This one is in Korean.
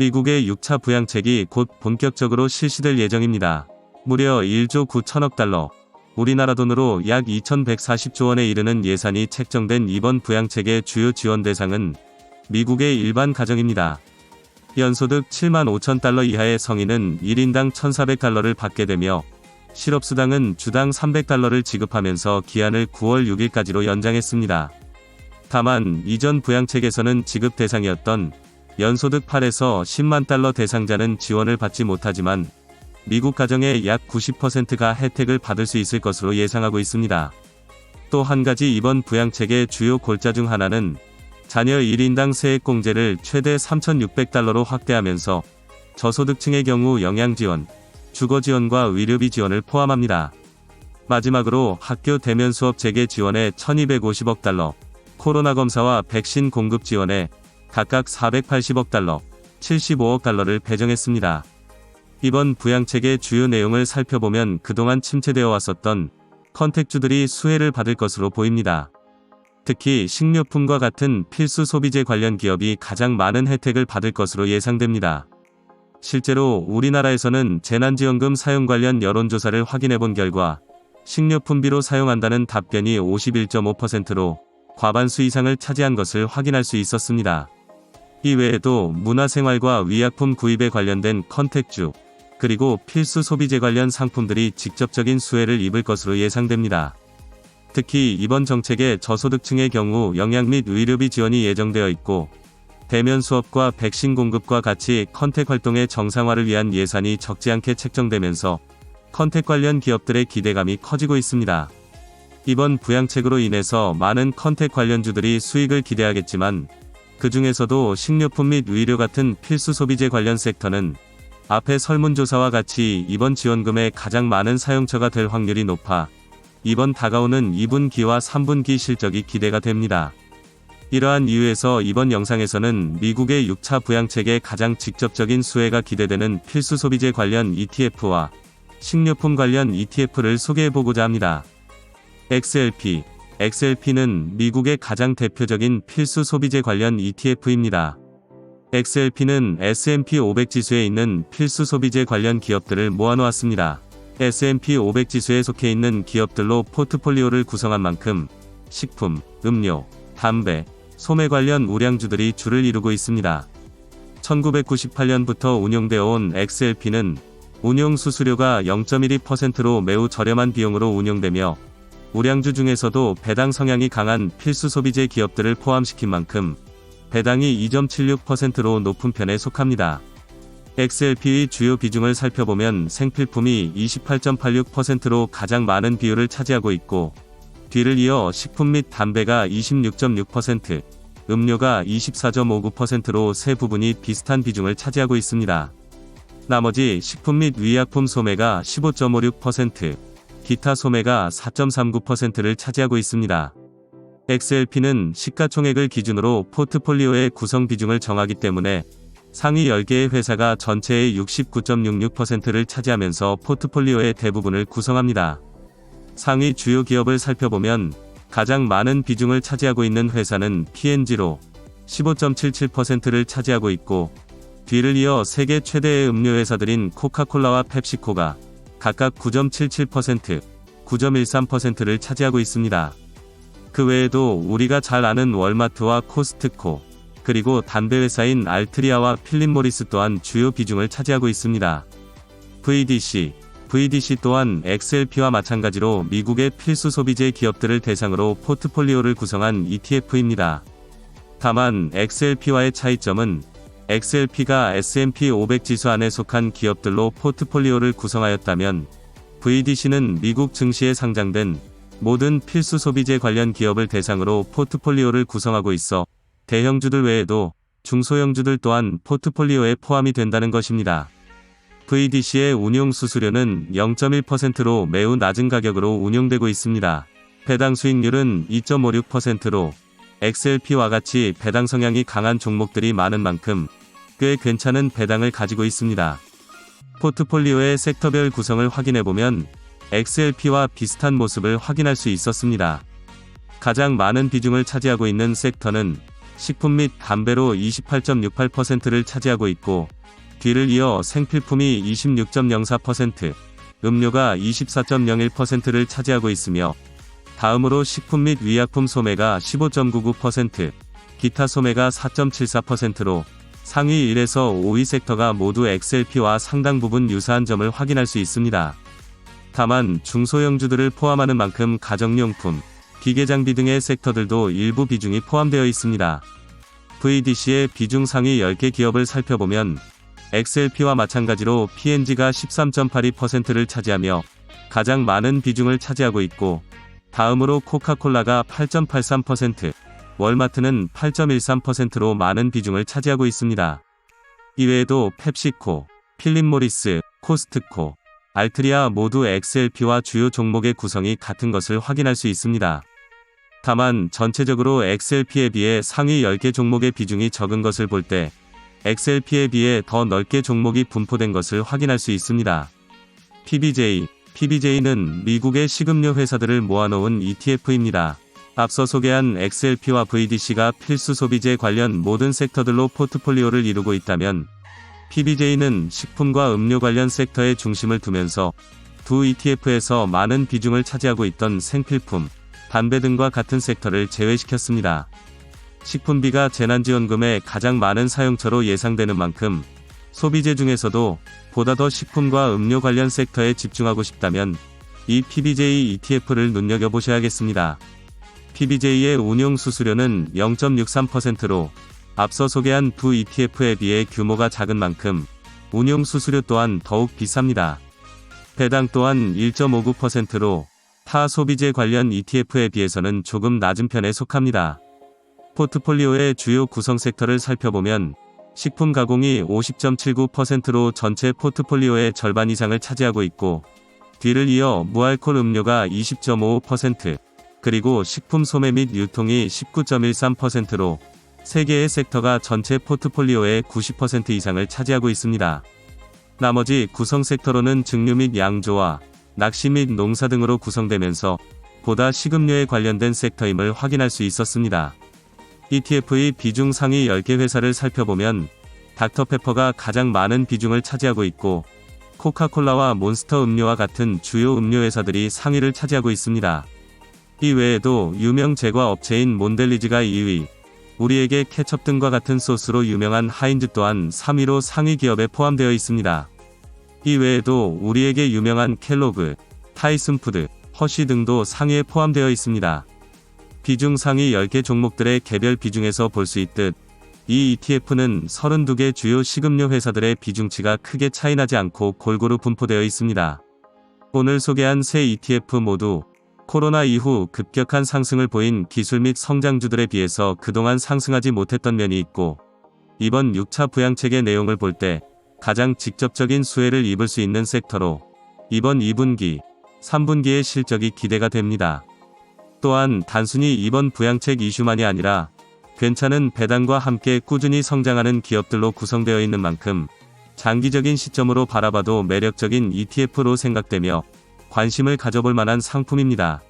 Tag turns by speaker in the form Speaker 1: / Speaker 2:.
Speaker 1: 미국의 6차 부양책이 곧 본격적으로 실시될 예정입니다. 무려 1조 9천억 달러, 우리나라 돈으로 약 2,140조 원에 이르는 예산이 책정된 이번 부양책의 주요 지원 대상은 미국의 일반 가정입니다. 연소득 7만 5천 달러 이하의 성인은 1인당 1,400달러를 받게 되며 실업수당은 주당 300달러를 지급하면서 기한을 9월 6일까지로 연장했습니다. 다만 이전 부양책에서는 지급 대상이었던 연소득 8에서 10만 달러 대상자는 지원을 받지 못하지만 미국 가정의 약 90%가 혜택을 받을 수 있을 것으로 예상하고 있습니다. 또 한 가지 이번 부양책의 주요 골자 중 하나는 자녀 1인당 세액 공제를 최대 3,600달러로 확대하면서 저소득층의 경우 영양 지원, 주거 지원과 의료비 지원을 포함합니다. 마지막으로 학교 대면 수업 재개 지원에 1,250억 달러, 코로나 검사와 백신 공급 지원에 각각 480억 달러, 75억 달러를 배정했습니다. 이번 부양책의 주요 내용을 살펴보면 그동안 침체되어 왔었던 컨택주들이 수혜를 받을 것으로 보입니다. 특히 식료품과 같은 필수 소비재 관련 기업이 가장 많은 혜택을 받을 것으로 예상됩니다. 실제로 우리나라에서는 재난지원금 사용 관련 여론조사를 확인해 본 결과 식료품비로 사용한다는 답변이 51.5%로 과반수 이상을 차지한 것을 확인할 수 있었습니다. 이 외에도 문화생활과 위약품 구입에 관련된 컨택주, 그리고 필수 소비재 관련 상품들이 직접적인 수혜를 입을 것으로 예상됩니다. 특히 이번 정책의 저소득층의 경우 영양 및 의료비 지원이 예정되어 있고 대면 수업과 백신 공급과 같이 컨택 활동의 정상화를 위한 예산이 적지 않게 책정되면서 컨택 관련 기업들의 기대감이 커지고 있습니다. 이번 부양책으로 인해서 많은 컨택 관련주들이 수익을 기대하겠지만 그 중에서도 식료품 및 의료 같은 필수 소비재 관련 섹터는 앞의 설문조사와 같이 이번 지원금의 가장 많은 사용처가 될 확률이 높아 이번 다가오는 2분기와 3분기 실적이 기대가 됩니다. 이러한 이유에서 이번 영상에서는 미국의 6차 부양책의 가장 직접적인 수혜가 기대되는 필수 소비재 관련 ETF와 식료품 관련 ETF를 소개해보고자 합니다. XLP XLP는 미국의 가장 대표적인 필수 소비재 관련 ETF입니다. XLP는 S&P 500 지수에 있는 필수 소비재 관련 기업들을 모아놓았습니다. S&P 500 지수에 속해 있는 기업들로 포트폴리오를 구성한 만큼 식품, 음료, 담배, 소매 관련 우량주들이 주를 이루고 있습니다. 1998년부터 운용되어 온 XLP는 운용 수수료가 0.12%로 매우 저렴한 비용으로 운용되며 우량주 중에서도 배당 성향이 강한 필수 소비재 기업들을 포함시킨 만큼 배당이 2.76%로 높은 편에 속합니다. XLP의 주요 비중을 살펴보면 생필품이 28.86%로 가장 많은 비율을 차지하고 있고 뒤를 이어 식품 및 담배가 26.6%, 음료가 24.59%로 세 부분이 비슷한 비중을 차지하고 있습니다. 나머지 식품 및 위약품 소매가 15.56%, 기타 소매가 4.39%를 차지하고 있습니다. XLP는 시가총액을 기준으로 포트폴리오의 구성 비중을 정하기 때문에 상위 10개의 회사가 전체의 69.66%를 차지하면서 포트폴리오의 대부분을 구성합니다. 상위 주요 기업을 살펴보면 가장 많은 비중을 차지하고 있는 회사는 P&G로 15.77%를 차지하고 있고 뒤를 이어 세계 최대의 음료 회사들인 코카콜라와 펩시코가 각각 9.77%, 9.13%를 차지하고 있습니다. 그 외에도 우리가 잘 아는 월마트와 코스트코, 그리고 담배 회사인 알트리아와 필립 모리스 또한 주요 비중을 차지하고 있습니다. VDC, VDC 또한 XLP와 마찬가지로 미국의 필수 소비재 기업들을 대상으로 포트폴리오를 구성한 ETF입니다. 다만 XLP와의 차이점은 XLP가 S&P 500 지수 안에 속한 기업들로 포트폴리오를 구성하였다면 VDC는 미국 증시에 상장된 모든 필수 소비재 관련 기업을 대상으로 포트폴리오를 구성하고 있어 대형주들 외에도 중소형주들 또한 포트폴리오에 포함이 된다는 것입니다. VDC의 운용 수수료는 0.1%로 매우 낮은 가격으로 운용되고 있습니다. 배당 수익률은 2.56%로 XLP와 같이 배당 성향이 강한 종목들이 많은 만큼 꽤 괜찮은 배당을 가지고 있습니다. 포트폴리오의 섹터별 구성을 확인해보면 XLP와 비슷한 모습을 확인할 수 있었습니다. 가장 많은 비중을 차지하고 있는 섹터는 식품 및 담배로 28.68%를 차지하고 있고, 뒤를 이어 생필품이 26.04%, 음료가 24.01%를 차지하고 있으며, 다음으로 식품 및 위약품 소매가 15.99%, 기타 소매가 4.74%로 상위 1에서 5위 섹터가 모두 XLP와 상당 부분 유사한 점을 확인할 수 있습니다. 다만 중소형주들을 포함하는 만큼 가정용품, 기계장비 등의 섹터들도 일부 비중이 포함되어 있습니다. VDC의 비중 상위 10개 기업을 살펴보면 XLP와 마찬가지로 P&G가 13.82%를 차지하며 가장 많은 비중을 차지하고 있고 다음으로 코카콜라가 8.83%, 월마트는 8.13%로 많은 비중을 차지하고 있습니다. 이외에도 펩시코, 필립모리스, 코스트코, 알트리아 모두 XLP와 주요 종목의 구성이 같은 것을 확인할 수 있습니다. 다만 전체적으로 XLP에 비해 상위 10개 종목의 비중이 적은 것을 볼 때 XLP에 비해 더 넓게 종목이 분포된 것을 확인할 수 있습니다. PBJ, PBJ는 미국의 식음료 회사들을 모아놓은 ETF입니다. 앞서 소개한 XLP와 VDC가 필수 소비재 관련 모든 섹터들로 포트폴리오를 이루고 있다면 PBJ는 식품과 음료 관련 섹터에 중심을 두면서 두 ETF에서 많은 비중을 차지하고 있던 생필품, 담배 등과 같은 섹터를 제외시켰습니다. 식품비가 재난지원금의 가장 많은 사용처로 예상되는 만큼 소비재 중에서도 보다 더 식품과 음료 관련 섹터에 집중하고 싶다면 이 PBJ ETF를 눈여겨보셔야겠습니다. PBJ의 운용 수수료는 0.63%로 앞서 소개한 두 ETF에 비해 규모가 작은 만큼 운용 수수료 또한 더욱 비쌉니다. 배당 또한 1.59%로 타 소비재 관련 ETF에 비해서는 조금 낮은 편에 속합니다. 포트폴리오의 주요 구성 섹터를 살펴보면 식품 가공이 50.79%로 전체 포트폴리오의 절반 이상을 차지하고 있고 뒤를 이어 무알콜 음료가 20.55%, 그리고 식품 소매 및 유통이 19.13%로 3개의 섹터가 전체 포트폴리오의 90% 이상을 차지하고 있습니다. 나머지 구성 섹터로는 증류 및 양조와 낚시 및 농사 등으로 구성되면서 보다 식음료에 관련된 섹터임을 확인할 수 있었습니다. ETF의 비중 상위 10개 회사를 살펴보면 닥터페퍼가 가장 많은 비중을 차지하고 있고 코카콜라와 몬스터 음료와 같은 주요 음료 회사들이 상위를 차지하고 있습니다. 이 외에도 유명 제과 업체인 몬델리즈가 2위, 우리에게 케첩 등과 같은 소스로 유명한 하인즈 또한 3위로 상위 기업에 포함되어 있습니다. 이 외에도 우리에게 유명한 켈로그, 타이슨푸드, 허쉬 등도 상위에 포함되어 있습니다. 비중 상위 10개 종목들의 개별 비중에서 볼 수 있듯 이 ETF는 32개 주요 식음료 회사들의 비중치가 크게 차이나지 않고 골고루 분포되어 있습니다. 오늘 소개한 세 ETF 모두 코로나 이후 급격한 상승을 보인 기술 및 성장주들에 비해서 그동안 상승하지 못했던 면이 있고 이번 6차 부양책의 내용을 볼 때 가장 직접적인 수혜를 입을 수 있는 섹터로 이번 2분기, 3분기의 실적이 기대가 됩니다. 또한 단순히 이번 부양책 이슈만이 아니라 괜찮은 배당과 함께 꾸준히 성장하는 기업들로 구성되어 있는 만큼 장기적인 시점으로 바라봐도 매력적인 ETF로 생각되며 관심을 가져볼 만한 상품입니다.